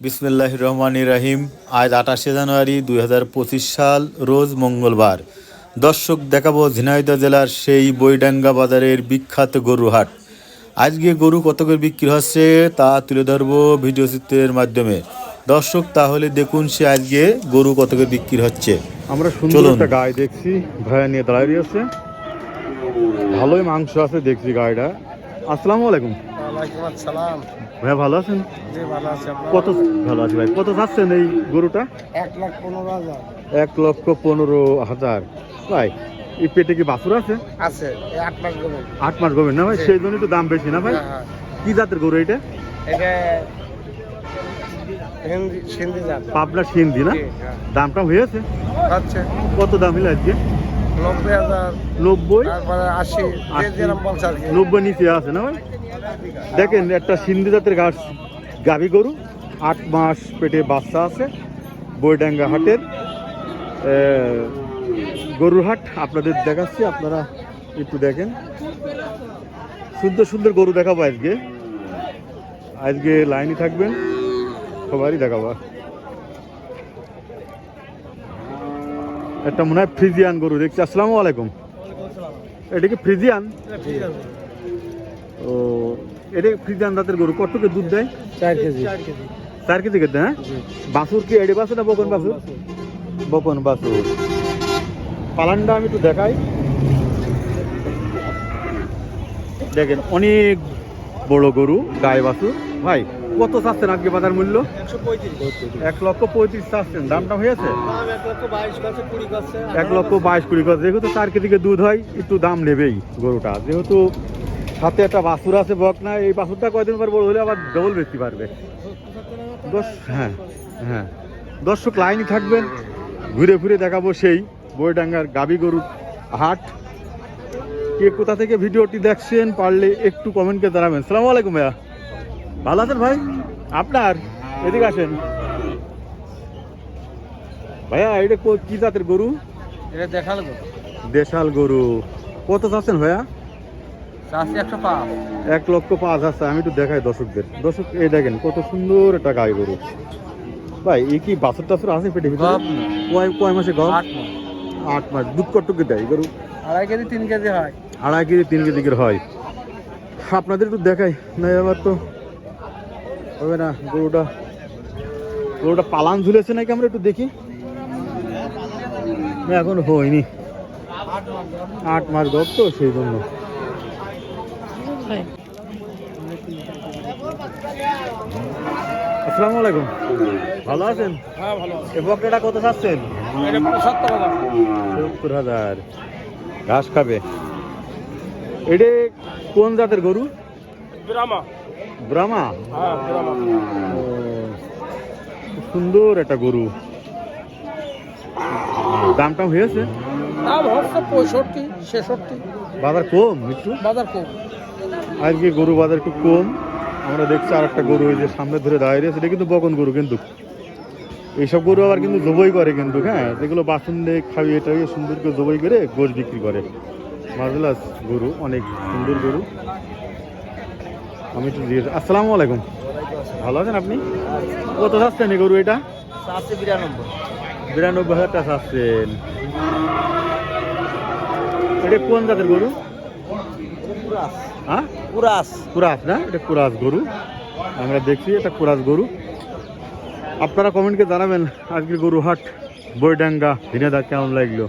বিসমিল্লাহ রহমান রাহিম আজ আঠাশে জানুয়ারি দুই হাজার পঁচিশ সাল রোজ মঙ্গলবার। দর্শক দেখাবো ঝিনাইদহ জেলার সেই বইডাঙ্গা বাজারের বিখ্যাত গরু হাট আজকে গরু কত করে বিক্রি হচ্ছে তা তুলে ধরবো ভিডিও চিত্রের মাধ্যমে। দর্শক তাহলে দেখুন সে আজকে গরু কত করে বিক্রি হচ্ছে। আমরা সুন্দর একটা গায়ে দেখছি ভাইয়া নিয়ে দাঁড়িয়ে আছে ভালোই মাংস আছে দেখছি গাড়িটা আসসালামু আলাইকুম। ওয়ালাইকুম আসসালাম। ভাইয়া ভালো আছেন? কত ভালো আছি ভাই। কত চাচ্ছেন এই গরুটা? এক লাখ পনেরো হাজার। এক লক্ষ পনেরো হাজার। ভাই এই পেটে কি বাছুর আছে? আছে আট মাস গরু। আট মাস গভীর না ভাই? সেই জন্যই তো দাম বেশি না ভাই? হ্যাঁ, হ্যাঁ। কি জাতের গরু এটা? পাবনা সিন্ধি না? হ্যাঁ। দামটা হয়েছে? আচ্ছা কত দাম হলো আজকে? নব্বই হাজার নব্বই? তারপরে আশি যেরকম বলছে আর কি। নব্বই নিচে আছে না ভাই? দেখেন একটা সিন্ধু জাতের গাছ গাভী গরু আট মাস পেটে বাচ্চা আছে বইডাঙ্গা হাটের গরুর হাট আপনাদের দেখাচ্ছি আপনারা একটু দেখেন। সুন্দর সুন্দর গরু দেখাবো আজকে। আজকে লাইনে থাকবেন সবারই দেখাবো। একটা মনে হয় ফ্রিজিয়ান গরু দেখছি। আসসালামু আলাইকুম। এটা কি ফ্রিজিয়ান? ও এটা ফ্রিজিয়ান জাতের গরু। কতটুকু দুধ দেয়? চার কেজি। চার কেজি। কেটে হ্যাঁ? বাসুর কি এডে বাসুর না বকন বাসুর বকন বাসুর পালানটা আমি একটু দেখাই। দেখেন অনেক বড় গরু গায়ে বাসুর ভাই কত চাচ্ছেন আজকে বাজার মূল্য? এক লক্ষ পঁয়ত্রিশ চাচ্ছেন। দামটা হয়েছে? এক লক্ষ বাইশ কুড়ি করে যেহেতু চার কেজিকে দুধ হয় একটু দাম নেবেই গরুটা। যেহেতু সাথে একটা বাছুর আছে বক না এই বাছুরটা কয়দিন পর বড় হলে আবার ডবল বেচতে পারবে। দশ হ্যাঁ হ্যাঁ। দর্শক লাইনই থাকবেন। ঘুরে ঘুরে দেখাবো সেই বইডাঙ্গার গাবি গরুর হাট। কে কোথা থেকে ভিডিওটি দেখছেন পারলে একটু কমেন্টকে জানাবেন। সালাম আলাইকুম ভাইয়া। ভালো আছেন ভাই? আপনার? এদিকে আসেন। ভাইয়া এটা কো- কি জাতের গরু? এটা দেখাল গো দেশাল গরু। কত চাচ্ছেন ভাইয়া? চাষি এক লক্ষ পাঁচ আছে আমি একটু দেখাই দর্শকদের। দর্শক এই দেখেন কত সুন্দর একটা গাই গরু। ভাই এই কি বাছর টাছর আছে পেটে ভিতরে? কয় কয় মাসে গম আট মাস। আট মাস। দুধ কটুকে দেয় গরু? আড়াই কেজি তিন কেজি হয়। আড়াই কেজি তিন কেজি করে হয়। আপনাদের একটু দেখাই। না এবার তো হবে না গরুটা গরুটা পালান ঝুলেছে নাকি আমরা একটু দেখি? এখন হয়নি। আট মাস গপ তো সেই জন্য। আসসালামু আলাইকুম। ভালো আছেন? হ্যাঁ ভালো এ বকটাটা কত চাচ্ছেন? সত্তর হাজার। ঘাস খাবে। এটা কোন জাতের গরু? ব্রাহ্মা ব্রাহ্মা খুব সুন্দর একটা গরু। দামটা হয়েছে? দাম হচ্ছে পঁয়ষট্টি ছেষট্টি। বাজার কম একটু? বাজার কম। আজকে গরু বাজার একটু কম। আমরা দেখছি আর একটা গরু ওই যে সামনে ধরে দাঁড়িয়ে রয়েছে। এটা কিন্তু বকন গরু কিন্তু। এইসব গরু আবার কিন্তু জবই করে কিন্তু হ্যাঁ? যেগুলো বাসন দিয়ে খাইয়ে টাইয়ে সুন্দর করে জবই করে গোশ বিক্রি করে। মার্ভেলাস গরু অনেক সুন্দর গরু। আমি একটু জিজ্ঞেস আসসালামু আলাইকুম। ভালো আছেন আপনি? কত চাচ্ছেন এই গরু এটা? বিরানব্বই। বিরানব্বই হাজার টাকা চাচ্ছেন। এটা কোন জাতের গরু? হ্যাঁ? পুরাস কুরাস না? এটা কুরাস গরু। আমরা দেখছি এটা কুরাস গরু। আপনারা কমেন্টকে জানাবেন আজকের গরু হাট বইডাঙ্গা দিনেদা কেমন লাগল?